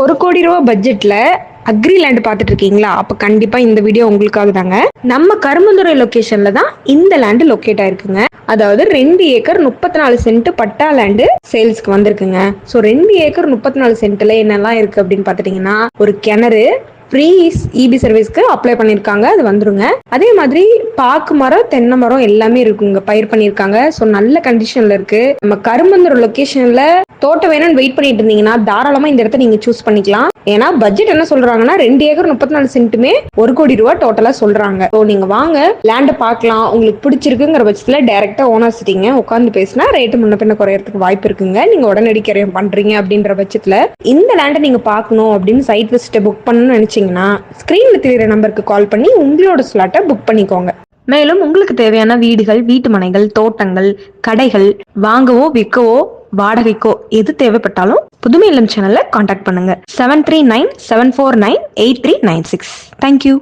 ஒரு கோடி ரூபா பட்ஜெட்ல அக்ரி லேண்ட் பார்த்துட்டு இருக்கீங்களா அப்போ கண்டிப்பாக இந்த வீடியோ உங்களுக்காக தாங்க நம்ம கருமந்துறை லொக்கேஷனில் தான் இந்த லேண்டு லொக்கேட் ஆயிருக்குங்க. அதாவது ரெண்டு ஏக்கர் முப்பத்தி நாலு சென்ட் பட்டா லேண்டு சேல்ஸ்க்கு வந்திருக்குங்க. ஸோ ரெண்டு ஏக்கர் முப்பத்தி நாலு சென்ட்ல என்னெல்லாம் இருக்கு அப்படின்னு பார்த்துட்டிங்கன்னா ஒரு கிணறு ஃப்ரீ இபி சர்வீஸ்க்கு அப்ளை பண்ணியிருக்காங்க அது வந்துருங்க. அதே மாதிரி பாக்கு மரம் தென்னை மரம் எல்லாமே இருக்குங்க பயிர் பண்ணியிருக்காங்க. ஸோ நல்ல கண்டிஷன்ல இருக்கு. நம்ம கரும்பந்தூர் லொக்கேஷன்ல தோட்டம் வேணும்னு வெயிட் பண்ணிட்டு இருந்தீங்கன்னா தாராளமா இந்த இடத்த நீங்க சூஸ் பண்ணிக்கலாம். ஏன்னா பட்ஜெட் என்ன சொல்றாங்கன்னா ரெண்டு ஏக்கர் முப்பத்தி நாலு சென்ட்டுமே ஒரு கோடி ரூபா டோட்டலா சொல்றாங்க. ஸோ நீங்க வாங்க லேண்டை பார்க்கலாம். உங்களுக்கு பிடிச்சிருக்குங்கிற பட்சத்துல டைரக்டா ஓனர் சிட்டிங்க உட்காந்து பேசினா ரேட்டு முன்ன பின்ன குறையறதுக்கு வாய்ப்பு இருக்குங்க. நீங்க உடனடி கிரையம் பண்றீங்க அப்படின்ற பட்சத்துல இந்த லேண்டை நீங்க பார்க்கணும் அப்படின்னு சைட் விசிட்டை புக் பண்ணணும்னு நினைச்சீங்கன்னா ஸ்கிரீன்ல தெரியுற நம்பருக்கு கால் பண்ணி உங்களோட ஸ்லாட்டை புக் பண்ணிக்கோங்க. மேலும் உங்களுக்கு தேவையான வீடுகள் வீட்டு மனைகள் தோட்டங்கள் கடைகள் வாங்கவோ விற்கவோ வாடகைக்கோ எது தேவைப்பட்டாலும் புதுமை இல்லம் சேனல்ல காண்டாக்ட் பண்ணுங்க seven three nine seven four nine eight three nine six thank you